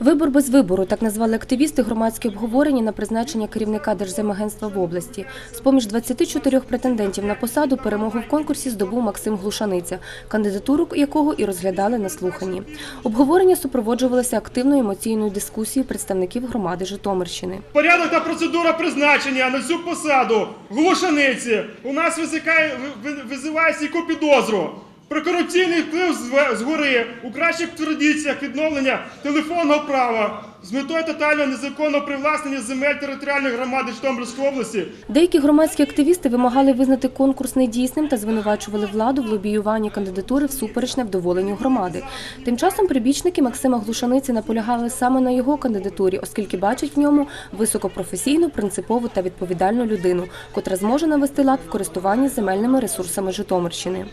Вибор без вибору так назвали активісти громадські обговорення на призначення керівника Держземагентства в області. З поміж 24 претендентів на посаду перемогу в конкурсі здобув Максим Глушаниця, кандидатуру якого і розглядали на слуханні. Обговорення супроводжувалося активною емоційною дискусією представників громади Житомирщини. Порядок та процедура призначення на цю посаду глушаниці у нас визикає, ви- ви- визиває стійку підозру. Про корупційний вплив згори у кращих традиціях відновлення телефонного права з метою тотального незаконного привласнення земель територіальної громади Житомирської області Деякі громадські активісти вимагали визнати конкурс недійсним та звинувачували владу в лобіюванні кандидатури всупереч невдоволенню громади. Тим часом прибічники Максима Глушаниці наполягали саме на його кандидатурі, оскільки бачать в ньому високопрофесійну, принципову та відповідальну людину, котра зможе навести лад в користуванні земельними ресурсами Житомирщини.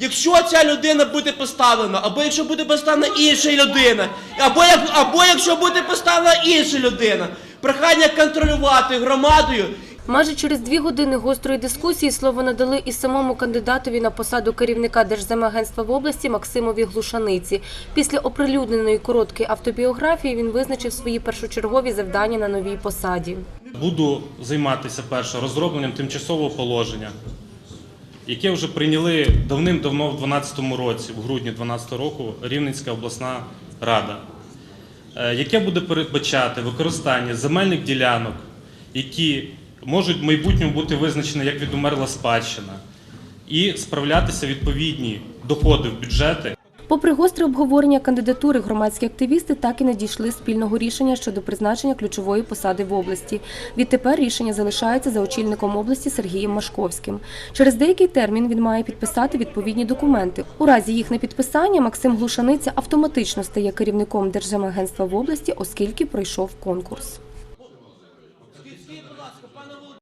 Якщо ця людина буде поставлена, або якщо буде поставлена інша людина, або, як, або якщо буде поставлена інша людина, прохання контролювати громадою Майже через дві години гострої дискусії слово надали і самому кандидатові на посаду керівника Держземагентства в області Максимові Глушаниці. Після оприлюдненої короткої автобіографії він визначив свої першочергові завдання на новій посаді. Буду займатися перше розробленням тимчасового положення, яке вже прийняли давним-давно в 2012 році, в грудні 2012 року, Рівненська обласна рада, е, яке буде передбачати використання земельних ділянок, які можуть в майбутньому бути визначені як відумерла спадщина, і справлятися відповідні доходи в бюджети. Попри гостре обговорення кандидатури, громадські активісти так і не дійшли спільного рішення щодо призначення ключової посади в області. Відтепер рішення залишається за очільником області Сергієм Машковським. Через деякий термін він має підписати відповідні документи. У разі їх непідписання Максим Глушаниця автоматично стає керівником Держземагентства в області, оскільки пройшов конкурс.